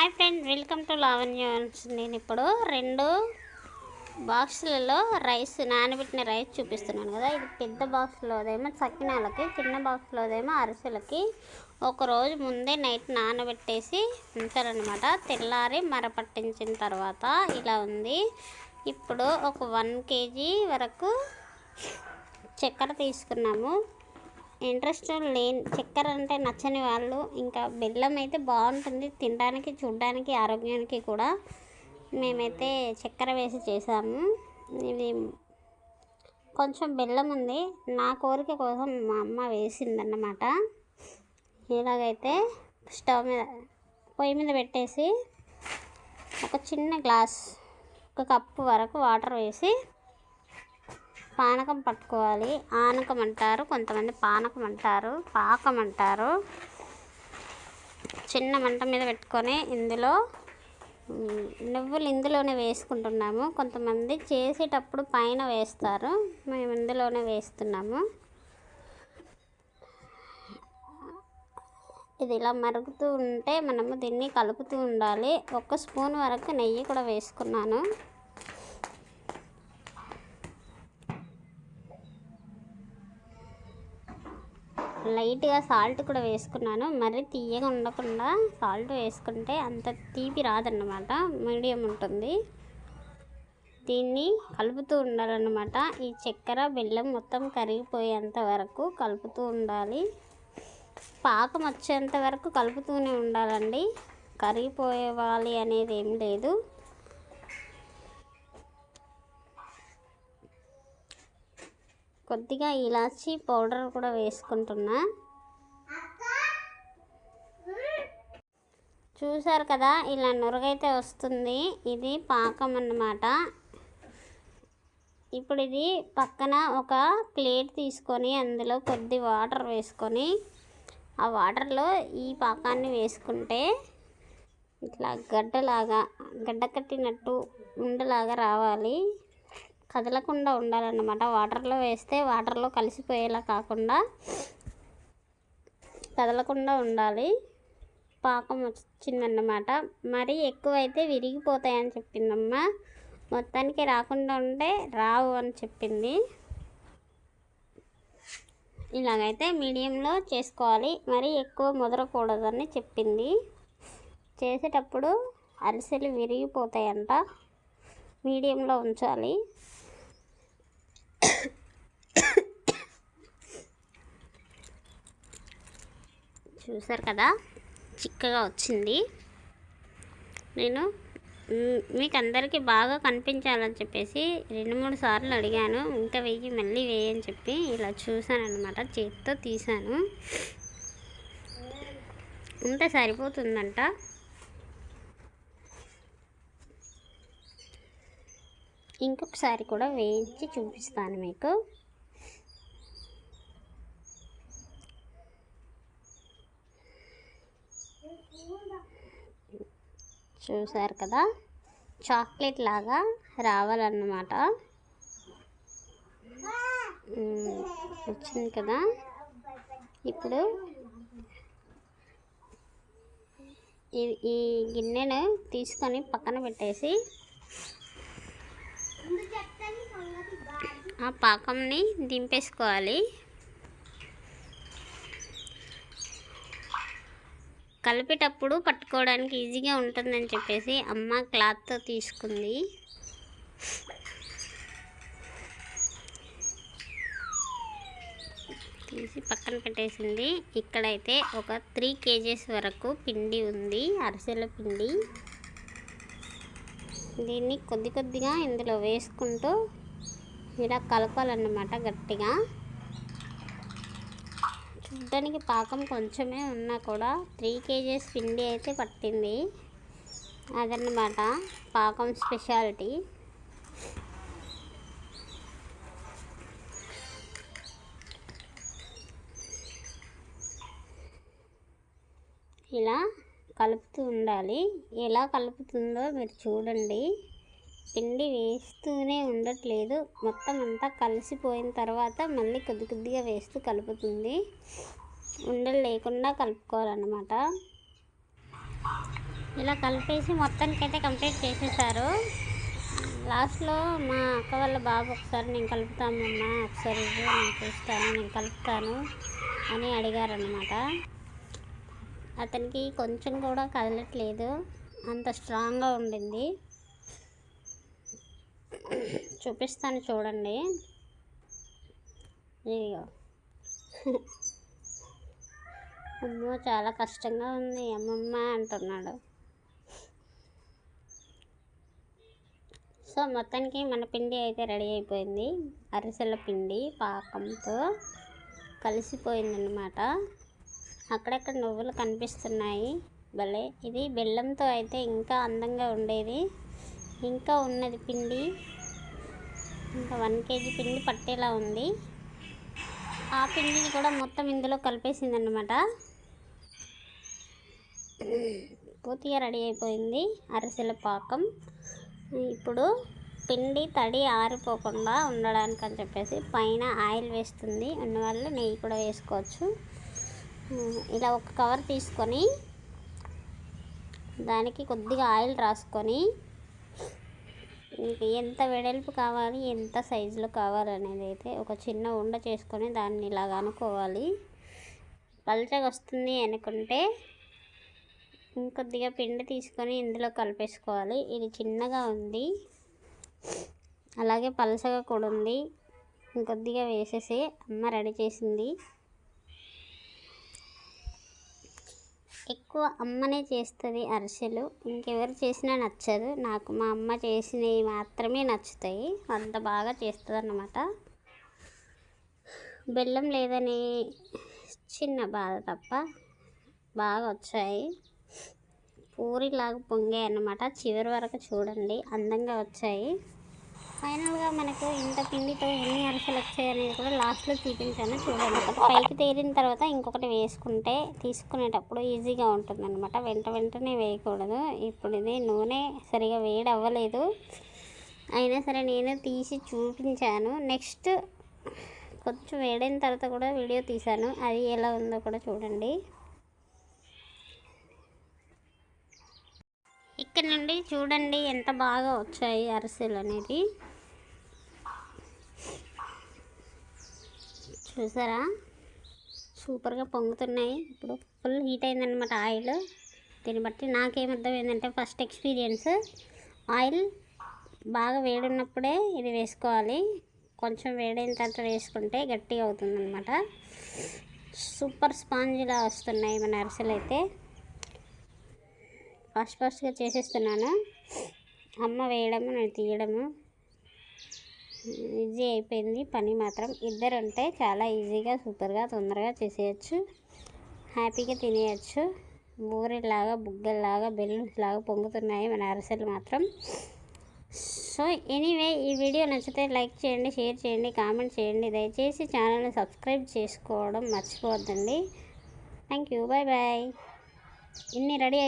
Hi friend welcome to Lavanya నేను ఇప్పుడు రెండు బాక్సులలో రైస్ నానబెట్టిన రైస్ చూపిస్తున్నాను కదా. ఇది పెద్ద బాక్స్లోదేమో సకినాలకి చిన్న బాక్స్లోదేమో అరిసెలకి ఒకరోజు ముందే నైట్ నానబెట్టేసి ఉంచారనమాట తెల్లారి మరపట్టించిన తర్వాత ఇలా ఉంది. ఇప్పుడు ఒక వన్ కేజీ వరకు చక్కెర తీసుకున్నాము. ఇంట్రెస్ట్ లేని చక్కెర అంటే నచ్చని వాళ్ళు ఇంకా బెల్లం అయితే బాగుంటుంది తినడానికి చూడడానికి ఆరోగ్యానికి కూడా. మేమైతే చక్కెర వేసి చేసాము. ఇది కొంచెం బెల్లం ఉంది. నా కోరిక కోసం మా అమ్మ వేసిందన్నమాట. ఇలాగైతే స్టవ్ మీద పొయ్యి మీద పెట్టేసి ఒక చిన్న గ్లాస్ ఒక కప్పు వరకు వాటర్ వేసి పానకం పట్టుకోవాలి. ఆనకం అంటారు కొంతమంది పానకం అంటారు పాకం అంటారు చిన్న మంట మీద పెట్టుకొని ఇందులో నువ్వులు ఇందులోనే వేసుకుంటున్నాము. కొంతమంది చేసేటప్పుడు పైన వేస్తారు. మేము ఇందులోనే వేస్తున్నాము. ఇది ఇలా మరుగుతూ ఉంటే మనము దీన్ని కలుపుతూ ఉండాలి. ఒక స్పూన్ వరకు నెయ్యి కూడా వేసుకున్నాను. లైట్గా సాల్ట్ కూడా వేసుకున్నాను. మరీ తీయగా ఉండకుండా సాల్ట్ వేసుకుంటే అంత తీపి రాదన్నమాట. మీడియం ఉంటుంది. దీన్ని కలుపుతూ ఉండాలన్నమాట. ఈ చక్కెర బెల్లం మొత్తం కరిగిపోయేంత వరకు కలుపుతూ ఉండాలి. పాకం వచ్చేంత వరకు కలుపుతూనే ఉండాలండి. కరిగిపోయేవాలి అనేది ఏం లేదు. కొద్దిగా ఇలాచి పౌడర్ కూడా వేసుకుంటున్నా. చూసారు కదా ఇలా నురగైతే వస్తుంది. ఇది పాకం అన్నమాట. ఇప్పుడు ఇది పక్కన ఒక ప్లేట్ తీసుకొని అందులో కొద్ది వాటర్ వేసుకొని ఆ వాటర్లో ఈ పాకాన్ని వేసుకుంటే ఇట్లా గడ్డలాగా గడ్డ కట్టినట్టు ఉండలాగా రావాలి. కదలకుండా ఉండాలన్నమాట. వాటర్లో వేస్తే వాటర్లో కలిసిపోయేలా కాకుండా కదలకుండా ఉండాలి. పాకం వచ్చిందన్నమాట. మరి ఎక్కువైతే విరిగిపోతాయని చెప్పిందమ్మ. మొత్తానికి రాకుండా ఉంటే రావు అని చెప్పింది. ఇలాగైతే మీడియంలో చేసుకోవాలి. మరి ఎక్కువ ముదరకూడదని చెప్పింది. చేసేటప్పుడు అరిసెలు విరిగిపోతాయంట. మీడియంలో ఉంచాలి. చూసారు కదా? చిక్కగా వచ్చింది. నేను మీకు అందరికీ బాగా కనిపించాలని చెప్పేసి రెండు మూడు సార్లు అడిగాను. ఇంకా వెయ్యి మళ్ళీ వేయని చెప్పి ఇలా చూసాను అనమాట చేతితో తీసాను ఉంటే సరిపోతుందంట. ఇంకొకసారి కూడా వేయించి చూపిస్తాను మీకు. చూసారు కదా? చాక్లెట్ లాగా రావాలన్నమాట. వచ్చింది కదా? ఇప్పుడు ఈ ఈ గిన్నెను తీసుకొని పక్కన పెట్టేసి ఆ పాకంని దింపేసుకోవాలి. కలిపేటప్పుడు పట్టుకోవడానికి ఈజీగా ఉంటుందని చెప్పేసి అమ్మ క్లాత్తో తీసుకుంది. తీసి పక్కన పెట్టేసింది. ఇక్కడైతే ఒక త్రీ కేజీస్ వరకు పిండి ఉంది అరిసెల పిండి. దీన్ని కొద్ది కొద్దిగా ఇందులో వేసుకుంటూ ఇలా కలపాలన్నమాట గట్టిగా. చూడ్డానికి పాకం కొంచెమే ఉన్నా కూడా త్రీ కేజీస్ పిండి అయితే పట్టింది. అదన్నమాట పాకం స్పెషాలిటీ. ఇలా కలుపుతూ ఉండాలి. ఎలా కలుపుతుందో మీరు చూడండి. పిండి వేస్తూనే ఉండట్లేదు. మొత్తం అంతా కలిసిపోయిన తర్వాత మళ్ళీ కొద్ది కొద్దిగా వేస్తూ కలుపుతుంది. ఉండలు లేకుండా కలుపుకోవాలన్నమాట. ఇలా కలిపేసి మొత్తానికి అయితే కంప్లీట్ చేసేసారు. లాస్ట్లో మా అక్క వాళ్ళ బాబు ఒకసారి నేను కలుపుతామమ్మా ఒకసారి నేను చూస్తాను నేను కలుపుతాను అని అడిగారనమాట అతనికి కొంచెం కూడా కదలట్లేదు. అంత స్ట్రాంగ్గా ఉండింది. చూపిస్తాను చూడండి. ఇదిగో. అమ్మో చాలా కష్టంగా ఉంది. అమ్మమ్మ అంటున్నాడు. సో మొత్తానికి మన పిండి అయితే రెడీ అయిపోయింది. అరిసెల పిండి పాకంతో కలిసిపోయిందన్నమాట. అక్కడక్కడ నువ్వులు కనిపిస్తున్నాయి. భలే! ఇది బెల్లంతో అయితే ఇంకా అందంగా ఉండేది. ఇంకా ఉన్నది పిండి. వన్ కేజీ పిండి పట్టేలా ఉంది. ఆ పిండిని కూడా మొత్తం ఇందులో కలిపేసిందన్నమాట. పూర్తిగా రెడీ అయిపోయింది అరిసెల పాకం. ఇప్పుడు పిండి తడి ఆరిపోకుండా ఉండడానికి అని చెప్పేసి పైన ఆయిల్ వేస్తుంది. ఉన్నవాళ్ళు నెయ్యి కూడా వేసుకోవచ్చు. ఇలా ఒక కవర్ తీసుకొని దానికి కొద్దిగా ఆయిల్ రాసుకొని మీకు ఎంత వెడల్పు కావాలి ఎంత సైజులో కావాలి అనేది అయితే ఒక చిన్న ఉండ చేసుకొని దాన్ని ఇలాగ అనుకోవాలి. పల్చగా వస్తుంది అనుకుంటే ఇంకొద్దిగా పిండి తీసుకొని ఇందులో కలిపేసుకోవాలి. ఇది చిన్నగా ఉంది. అలాగే పలసగా కూడా ఉంది. ఇంకొద్దిగా వేసేసి అమ్మ రెడీ చేసింది. ఎక్కువ అమ్మనే చేస్తుంది అరిసెలు. ఇంకెవరు చేసినా నచ్చదు. నాకు మా అమ్మ చేసినవి మాత్రమే నచ్చుతాయి. అంత బాగా చేస్తుంది అన్నమాట బెల్లం లేదని చిన్న బాధ తప్ప బాగా వచ్చాయి. పూరిలాగా పొంగాయి అన్నమాట చివరి వరకు చూడండి. అందంగా వచ్చాయి. ఫైనల్గా మనకు ఇంత పిండితో ఎన్ని అరిసెలు వచ్చాయి అనేది కూడా లాస్ట్లో చూపించాను. చూడండి ఒకటి పైకి తేలిన తర్వాత ఇంకొకటి వేసుకుంటే తీసుకునేటప్పుడు ఈజీగా ఉంటుంది అనమాట వెంట వెంటనే వేయకూడదు. ఇప్పుడు ఇది నూనె సరిగా వేడి అవ్వలేదు అయినా సరే నేను తీసి చూపించాను. నెక్స్ట్ కొంచెం వేడైన తర్వాత కూడా వీడియో తీశాను. అది ఎలా ఉందో కూడా చూడండి. ఇక్కడ నుండి చూడండి ఎంత బాగా వచ్చాయి అరిసెలు అనేది చూసారా? సూపర్గా పొంగుతున్నాయి. ఇప్పుడు ఫుల్ హీట్ అయిందనమాట ఆయిల్. దీన్ని బట్టి నాకేమర్థం ఏంటంటే ఫస్ట్ ఎక్స్పీరియన్స్ ఆయిల్ బాగా వేడున్నప్పుడే ఇది వేసుకోవాలి. కొంచెం వేడైన తర్వాత వేసుకుంటే గట్టిగా అవుతుందన్నమాట. సూపర్ స్పాంజ్లా వస్తున్నాయి మన అరిసెలు అయితే. ఫాస్ట్ ఫాస్ట్గా చేసేస్తున్నాను. అమ్మ వేయడము నేను తీయడము. ఈజీ అయిపోయింది. పని మాత్రం ఇద్దరు ఉంటే చాలా ఈజీగా సూపర్గా తొందరగా చేసేయచ్చు. హ్యాపీగా తినేయచ్చు. బూరెలాగా బుగ్గల్లాగా బెలూన్స్ లాగా పొంగుతున్నాయి మన అరసలు మాత్రం. సో ఎనీవే ఈ వీడియో నచ్చితే లైక్ చేయండి షేర్ చేయండి కామెంట్ చేయండి. దయచేసి ఛానల్ని సబ్స్క్రైబ్ చేసుకోవడం మర్చిపోవద్దండి. Thank you. బాయ్ బాయ్ ఇన్ని రెడీ